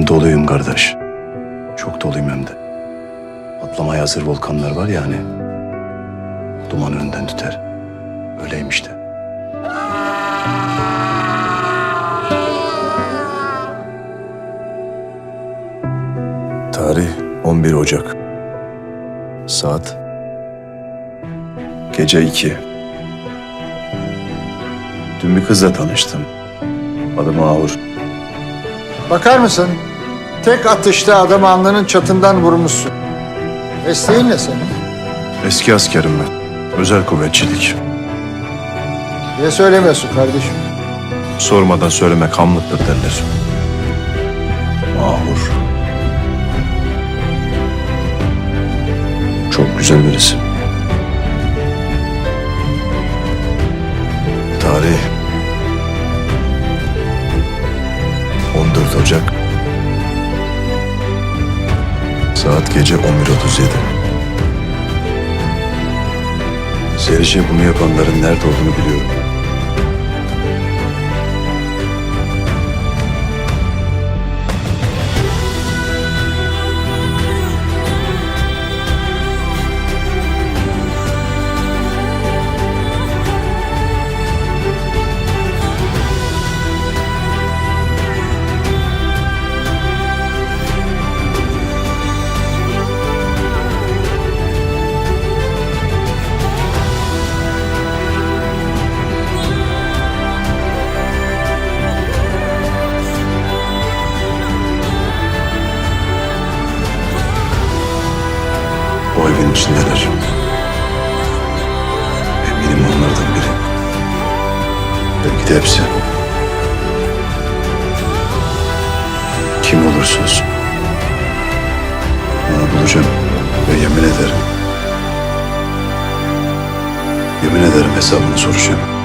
Ben doluyum kardeş. Çok doluyum hem de. Patlamaya hazır volkanlar var ya hani. Duman önden tüter. Öyleyim işte. Tarih 11 Ocak. Saat gece 2. Dün bir kızla tanıştım. Adı Mahur. Bakar mısın? Tek atışta adamı alnının çatından vurmuşsun. Mesleğin ne senin? Eski askerim ben. Özel kuvvetçilik. Niye söylemiyorsun kardeşim? Sormadan söylemek hamlıktır derler. Mahur. Çok güzel bir isim. Tarih 14 Ocak Saat gece 11.37 Serişe bunu yapanların nerede olduğunu biliyorum. O evin içindeler. Eminim onlardan biri. Belki de hepsi. Kim olursa olsun. Onu bulacağım ve yemin ederim. Yemin ederim hesabını soracağım.